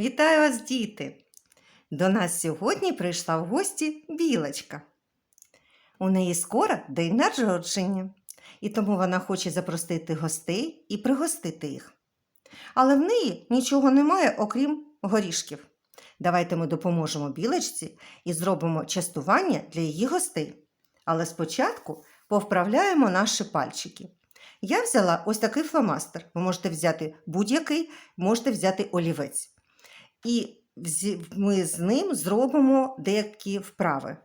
Вітаю вас, діти! До нас сьогодні прийшла в гості білочка. У неї скоро день народження, і тому вона хоче запросити гостей і пригостити їх. Але в неї нічого немає, окрім горішків. Давайте ми допоможемо білочці і зробимо частування для її гостей. Але спочатку повправляємо наші пальчики. Я взяла ось такий фломастер. Ви можете взяти будь-який, можете взяти олівець. І ми з ним зробимо деякі вправи.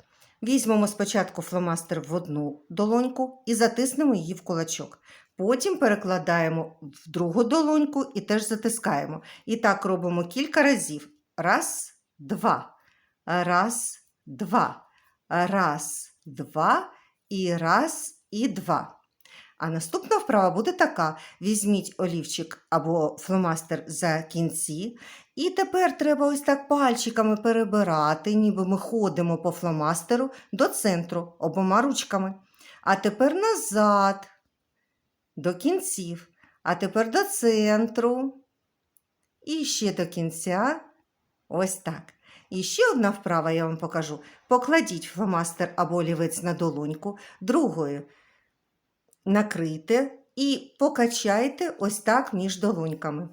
Візьмемо спочатку фломастер в одну долоньку і затиснемо її в кулачок. Потім перекладаємо в другу долоньку і теж затискаємо. І так робимо кілька разів. Раз, два. Раз, два. Раз, два. І раз, і два. А наступна вправа буде така: візьміть олівчик або фломастер за кінці, і тепер треба ось так пальчиками перебирати, ніби ми ходимо по фломастеру до центру обома ручками. А тепер назад, до кінців, а тепер до центру. І ще до кінця. Ось так. І ще одна вправа я вам покажу. Покладіть фломастер або олівець на долоньку, другою накрийте і покачайте ось так між долоньками.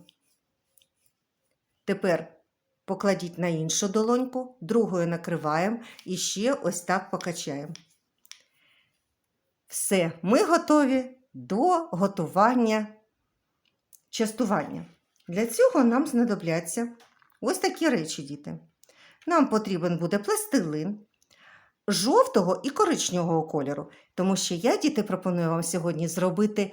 Тепер покладіть на іншу долоньку, другою накриваємо і ще ось так покачаємо. Все, ми готові до готування частування. Для цього нам знадобляться ось такі речі, діти. Нам потрібен буде пластилин жовтого і коричневого кольору, тому що я, діти, пропоную вам сьогодні зробити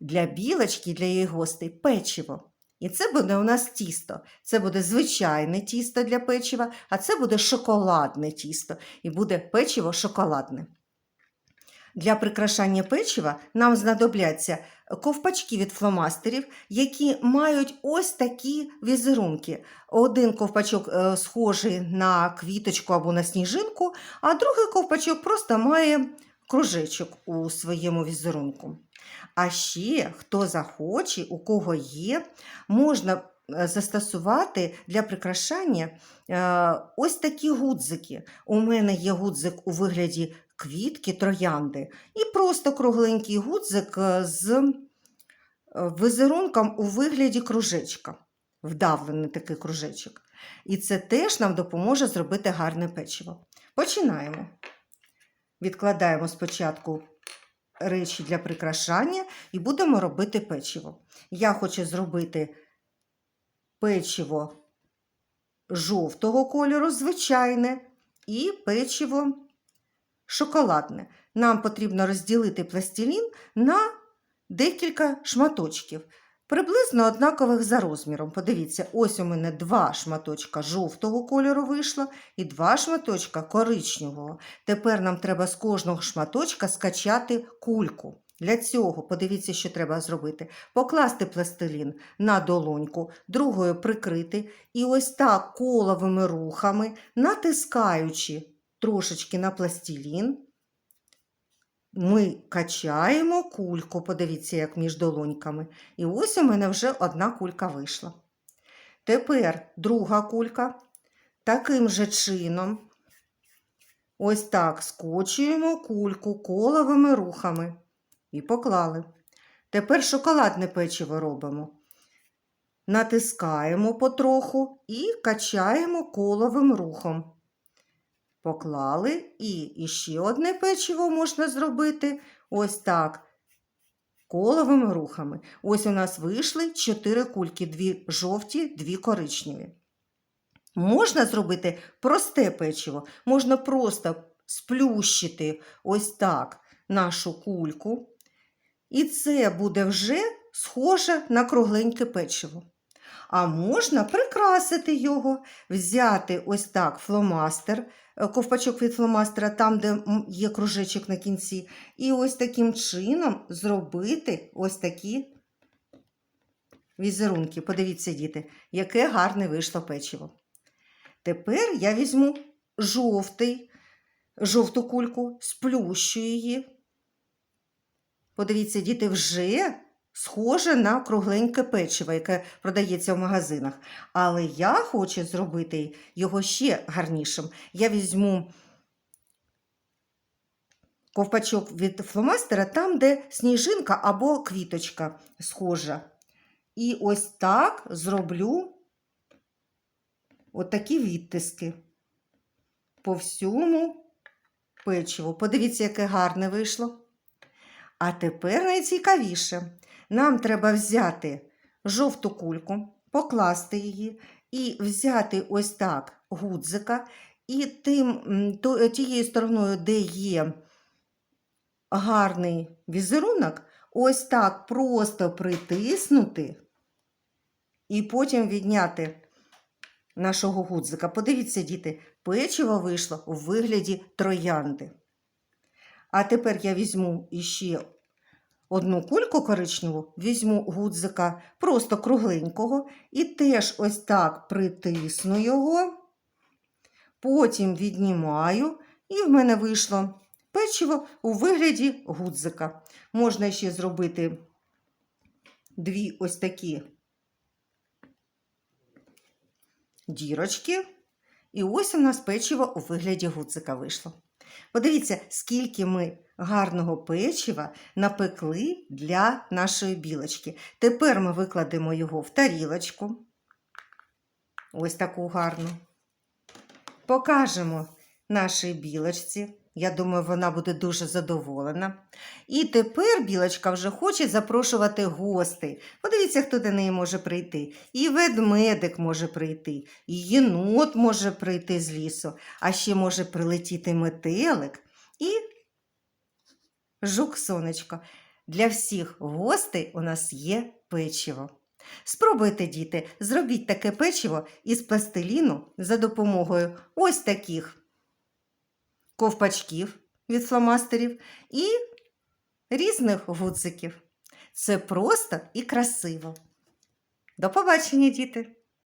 для білочки, для її гостей печиво. І це буде у нас тісто. Це буде звичайне тісто для печива, а це буде шоколадне тісто. І буде печиво шоколадне. Для прикрашання печива нам знадобляться ковпачки від фломастерів, які мають ось такі візерунки. Один ковпачок е, схожий на квіточку або на сніжинку, а другий ковпачок просто має кружечок у своєму візерунку. А ще, хто захоче, у кого є, можна е, застосувати для прикрашання е, ось такі гудзики. У мене є гудзик у вигляді квітки, троянди, і просто кругленький гудзик е, з е, візерунком у вигляді кружечка, вдавлений такий кружечок. І це теж нам допоможе зробити гарне печиво. Починаємо. Відкладаємо спочатку речі для прикрашання і будемо робити печиво. Я хочу зробити печиво жовтого кольору, звичайне, і печиво шоколадне. Нам потрібно розділити пластилін на декілька шматочків, приблизно однакових за розміром. Подивіться, ось у мене два шматочка жовтого кольору вийшло і два шматочка коричневого. Тепер нам треба з кожного шматочка скачати кульку. Для цього подивіться, що треба зробити: покласти пластилін на долоньку, другою прикрити, і ось так коловими рухами, натискаючи трошечки на пластилін, ми качаємо кульку, подивіться, як між долоньками. І ось у мене вже одна кулька вийшла. Тепер друга кулька. Таким же чином, ось так скочуємо кульку коловими рухами і поклали. Тепер шоколадне печиво робимо. Натискаємо потроху і качаємо коловим рухом. Поклали і ще одне печиво можна зробити ось так. Коловими рухами. Ось у нас вийшли чотири кульки, дві жовті, дві коричневі. Можна зробити просте печиво, можна просто сплющити ось так нашу кульку. І це буде вже схоже на кругленьке печиво. А можна прикрасити його, взяти ось так фломастер, е, ковпачок від фломастера, там, де є кружечок на кінці, і ось таким чином зробити ось такі візерунки. Подивіться, діти, яке гарне вийшло печиво. Тепер я візьму жовтий, жовту кульку, сплющу її. Подивіться, діти вже схоже на кругленьке печиво, яке продається в магазинах. Але я хочу зробити його ще гарнішим. Я візьму ковпачок від фломастера там, де сніжинка або квіточка схожа. І ось так зроблю отакі відтиски по всьому печиву. Подивіться, яке гарне вийшло. А тепер найцікавіше. Нам треба взяти жовту кульку, покласти її і взяти ось так гудзика, і тим, тією стороною, де є гарний візерунок, ось так просто притиснути і потім відняти нашого гудзика. Подивіться, діти, печиво вийшло у вигляді троянди. А тепер я візьму іще одну кульку коричневу, візьму гудзика просто кругленького і теж ось так притисну його, потім віднімаю, і в мене вийшло печиво у вигляді гудзика. Можна ще зробити дві ось такі дірочки. І ось у нас печиво у вигляді гудзика вийшло. Подивіться, скільки ми гарного печива напекли для нашої білочки. Тепер ми викладемо його в тарілочку. Ось таку гарну. Покажемо нашій білочці. Я думаю, вона буде дуже задоволена. І тепер білочка вже хоче запрошувати гостей. Подивіться, хто до неї може прийти. І ведмедик може прийти, і єнот може прийти з лісу, а ще може прилетіти метелик і жук сонечко. Для всіх гостей у нас є печиво. Спробуйте, діти, зробіть таке печиво із пластиліну за допомогою ось таких ковпачків від фломастерів і різних гудзиків. Це просто і красиво. До побачення, діти!